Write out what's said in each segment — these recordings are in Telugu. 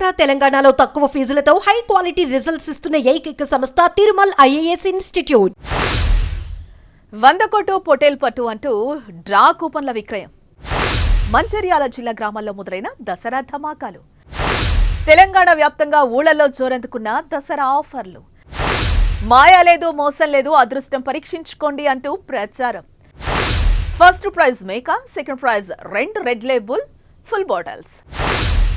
ఆంధ్ర తెలంగాణలో తక్కువ ఫీజులతో హై క్వాలిటీ రిజల్ట్స్ ఇస్తున్న ఏకైక సంస్థ తిరుమల్ ఐఏఎస్ ఇన్స్టిట్యూట్. వంద కోటు పొటేల్ పట్టు అంటూ డ్రా కూపన్ల విక్రయం. మంచిర్యాల జిల్లా గ్రామాల్లో మొదలైన దసరా ధమాకాలు. తెలంగాణ వ్యాప్తంగా ఊళ్ళలో జోరందుకున్న దసరా ఆఫర్లు. మాయా లేదు మోసం లేదు అదృష్టం పరీక్షించుకోండి అంటూ ప్రచారం. ఫస్ట్ ప్రైజ్ మేకా సెకండ్ ప్రైజ్ రెండు Red Label full bottles.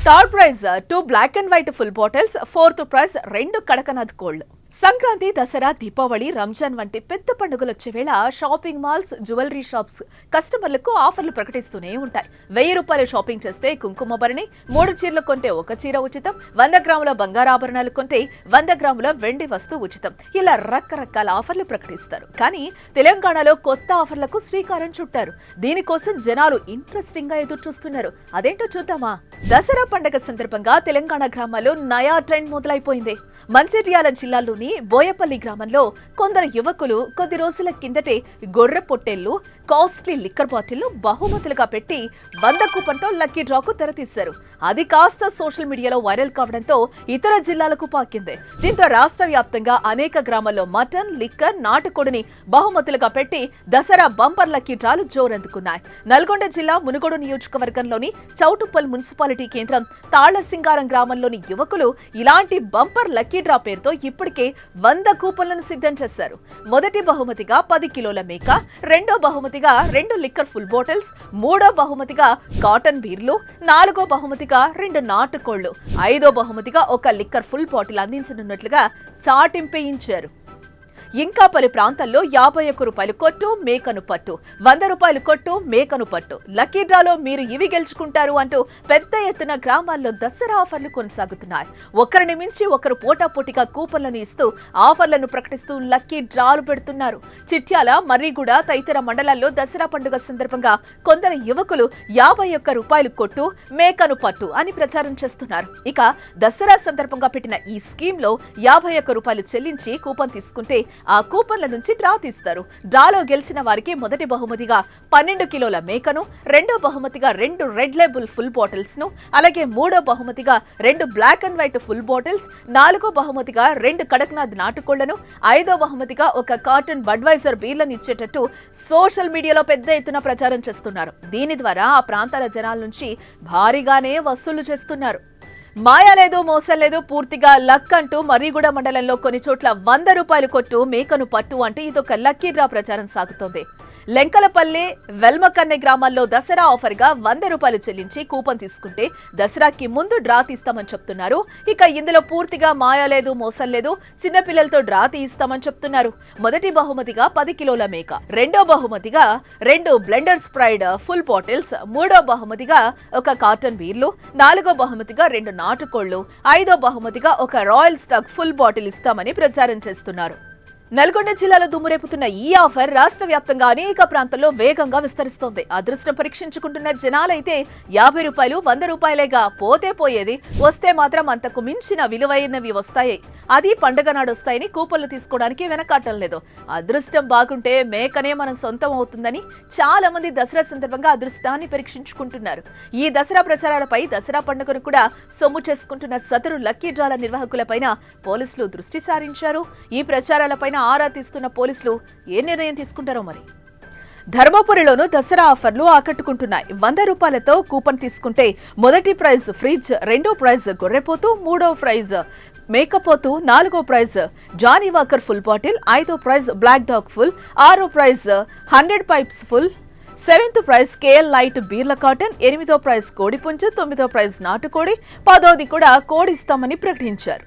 Third prize two Black and White full bottles fourth prize రెండు కడకనాథ్ కోల్డ్ సంక్రాంతి దసరా దీపావళి రంజాన్ వంటి పెద్ద పండుగలు వచ్చే వేళ షాపింగ్ మాల్స్ జ్యువెలరీ షాప్స్ కస్టమర్లకు ఆఫర్లు ప్రకటిస్తూనే ఉంటాయి. వెయ్యి రూపాయలు షాపింగ్ చేస్తే కుంకుమ భరణి మూడు చీరలు కొంటే ఒక చీర ఉచితం వంద గ్రాముల బంగారాభరణాలు కొంటే వంద గ్రాముల వెండి వస్తువు ఉచితం. ఇలా రకరకాల ఆఫర్లు ప్రకటిస్తారు. కానీ తెలంగాణలో కొత్త ఆఫర్లకు శ్రీకారం చుట్టారు. దీనికోసం జనాలు ఇంట్రెస్టింగ్గా ఎదురు చూస్తున్నారు అదేంటో చూద్దామా? దసరా పండగ సందర్భంగా తెలంగాణ గ్రామాల్లో నయా ట్రెండ్ మొదలైపోయింది. మంచిర్యాల జిల్లాలోని బోయపల్లి గ్రామంలో కొందరు యువకులు కొద్ది రోజుల కిందటే గొర్రె పొట్టేళ్ళు కాస్ట్లీ లిక్కర్ బాటిల్ను బహుమతులుగా పెట్టి వంద కూపన్తో లక్కీ డ్రాకు తెరతీశారు. అది కాస్త సోషల్ మీడియాలో వైరల్ కావడంతో ఇతర జిల్లాలకు పాకింది. దీంతో రాష్ట్ర వ్యాప్తంగా అనేక గ్రామాల్లో మటన్ లిక్కర్ నాటుకోడిని బహుమతులుగా పెట్టి దసరా బంపర్ లక్కీ డ్రాలు జోరందుకున్నాయి. నల్గొండ జిల్లా మునుగోడు నియోజకవర్గంలోని చౌటుప్పల్ మున్సిపాలిటీ కేంద్రం తాళ్ళసింగారం గ్రామంలోని యువకులు ఇలాంటి బంపర్ లక్కీ డ్రా పేరుతో ఇప్పటికే వంద కూపన్లను సిద్ధం చేశారు. మొదటి బహుమతిగా పది కిలోల మేక రెండో బహుమతి బహుమతిగా రెండు లిక్కర్ ఫుల్ బాటిల్స్ మూడో బహుమతిగా కాటన్ బీర్లు నాలుగో బహుమతిగా రెండు నాటుకోళ్ళు ఐదో బహుమతిగా ఒక లిక్కర్ ఫుల్ బాటిల్ అందించనున్నట్లుగా చాటింపేయించారు. ఇంకా పలు ప్రాంతాల్లో యాభై ఒక్క రూపాయలు కొట్టు మేకను పట్టు. వంద రూపాయలు కొట్టు మేకను పట్టు. లక్కీ డ్రాలో మీరు ఇవి గెలుచుకుంటారు అంటూ పెద్ద ఎత్తున గ్రామాల్లో దసరా ఆఫర్లు కొనసాగుతున్నాయి. ఒకరిని మించి ఒకరు పోటాపోటీగా కూపన్లను ఇస్తూ ఆఫర్లను ప్రకటిస్తూ లక్కీ డ్రాలు పెడుతున్నారు. చిట్యాల మర్రిగూడ తదితర మండలాల్లో దసరా పండుగ సందర్భంగా కొందరు యువకులు యాభై ఒక్క రూపాయలు కొట్టు మేకను పట్టు అని ప్రచారం చేస్తున్నారు. ఇక దసరా సందర్భంగా పెట్టిన ఈ స్కీమ్లో యాభై ఒక్క రూపాయలు చెల్లించి కూపన్ తీసుకుంటే ఆ కూపన్ల నుంచి డ్రా తీస్తారు. డ్రాలో గెలిచిన వారికి మొదటి బహుమతిగా పన్నెండు కిలోల మేకను రెండో బహుమతిగా రెండు రెడ్ లేబుల్ ఫుల్ బాటిల్స్ను అలాగే మూడో బహుమతిగా రెండు Black and White full bottles నాలుగో బహుమతిగా రెండు కడక్నాథ్ నాటుకోళ్ళను ఐదో బహుమతిగా ఒక కార్టన్ బడ్వైజర్ బీర్లను ఇచ్చేటట్టు సోషల్ మీడియాలో పెద్ద ఎత్తున ప్రచారం చేస్తున్నారు. దీని ద్వారా ఆ ప్రాంతాల జనాల నుంచి భారీగానే వసూలు చేస్తున్నారు. మాయా లేదు మోసం లేదు పూర్తిగా లక్ అంటూ మర్రిగూడ మండలంలో కొన్ని చోట్ల వంద రూపాయలు కొట్టు మేకను పట్టు అంటూ ఇదొక లక్కీ డ్రా ప్రచారం సాగుతోంది. లెంకలపల్లి వెల్మకన్నె గ్రామాల్లో దసరా ఆఫర్గా వంద రూపాయలు చెల్లించి కూపన్ తీసుకుంటే దసరాకి ముందు డ్రా తీస్తామని చెప్తున్నారు. ఇక ఇందులో పూర్తిగా మాయా లేదు మోసం లేదు చిన్నపిల్లలతో డ్రా తీయిస్తామని చెప్తున్నారు. మొదటి బహుమతిగా పది కిలోల మేక రెండో బహుమతిగా రెండు బ్లెండర్ స్ప్రైడ్ ఫుల్ బాటిల్స్ మూడో బహుమతిగా ఒక కాటన్ బీర్లు నాలుగో బహుమతిగా రెండు నాటుకోళ్ళు ఐదో బహుమతిగా ఒక రాయల్ స్టాక్ ఫుల్ బాటిల్ ఇస్తామని ప్రచారం చేస్తున్నారు. నల్గొండ జిల్లాలో దుమ్మురేపుతున్న ఈ ఆఫర్ రాష్ట్ర వ్యాప్తంగా అనేక ప్రాంతాల్లో వేగంగా విస్తరిస్తోంది. అదృష్టం పరీక్షించుకుంటున్న జనాలైతే యాభై రూపాయలు వంద రూపాయలేగా పోతే పోయేది. వస్తే మాత్రం అంతకు మించిన విలువైనవి వస్తాయి. అది పండుగ నాడు వస్తాయని కూపన్లు తీసుకోవడానికి వెనకాటం లేదు. అదృష్టం బాగుంటే మేకనే మనం సొంతం అవుతుందని చాలా మంది దసరా సందర్భంగా అదృష్టాన్ని పరీక్షించుకుంటున్నారు. ఈ దసరా ప్రచారాలపై దసరా పండుగను కూడా సొమ్ము చేసుకుంటున్న సదరు లక్కీ డ్రాల నిర్వాహకులపైన పోలీసులు దృష్టి సారించారు. ఈ ప్రచారాలపైన ఆరా తీస్తున్న పోలీసులు ఏ నిర్ణయం తీసుకుంటారో మరి? ధర్మపురిలోను దసరా ఆఫర్లు ఆకట్టుకుంటున్నాయి. వంద రూపాయలతో కూపన్ తీసుకుంటే మొదటి ప్రైజ్ ఫ్రిడ్జ్ రెండో ప్రైజ్ గొర్రెపోతు మూడో ప్రైజ్ మేకపోతు నాలుగో prize Johnnie Walker full bottle ఐదో ప్రైజ్ బ్లాక్ డాగ్ ఫుల్ ఆరో prize Hundred Pipers full seventh prize KL light Beerla carton ఎనిమిదో ప్రైజ్ కోడిపుంజు తొమ్మిదో ప్రైజ్ నాటుకోడి పదోది కూడా కోడి ఇస్తామని ప్రకటించారు.